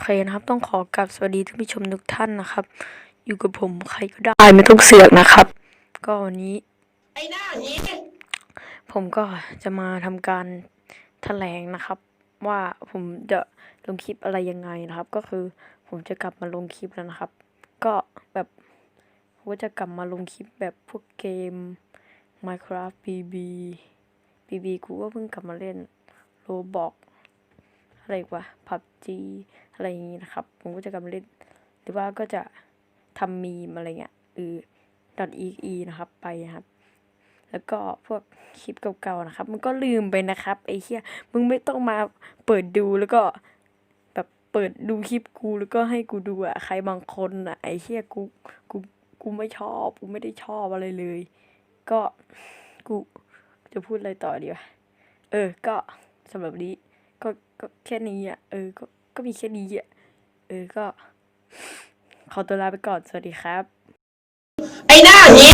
เคนะครับ ต้องขอกราบสวัสดีท่านผู้ชมทุกท่านนะครับ อยู่กับผมใครก็ได้ไม่ต้องเสือกนะครับ ก็วันนี้ไอ้หน้าหีผมก็จะมาทำการแถลงนะครับ ว่าผมจะลงคลิปอะไรยังไงนะครับ ก็คือผมจะกลับมาลงคลิปแล้วนะครับ ก็แบบผมก็จะกลับมาลงคลิปแบบพวกเกม Minecraft BB BB กูก็เพิ่งกลับมาเล่น Roblox อะไรอีกวะ PUBG อะไรอย่างงี้นะครับ ผมก็จะกำลับมาเล่น หรือว่าก็จะทำมีมอะไรเงี้ยหรือ .ee นะครับไปนะครับ แล้วก็พวกคลิปเก่าๆนะครับ มันก็ลืมไปนะครับไอ้เหี้ยมึงไม่ต้องมาเปิดดูแล้วก็แบบเปิดดูคลิปกูแล้วก็ให้กูดูอะใครบางคนอะไอ้เหี้ยกูกูกูไม่ชอบ กูไม่ได้ชอบอะไรเลย ก็กูจะพูดอะไรต่อดีวะ เออ ก็สำหรับนี้ ก็ก็แค่นี้อะเออก็ก็มีแค่นี้อะเออก็ ขอตัวลาไปก่อนสวัสดีครับ ไอ้หน้าหี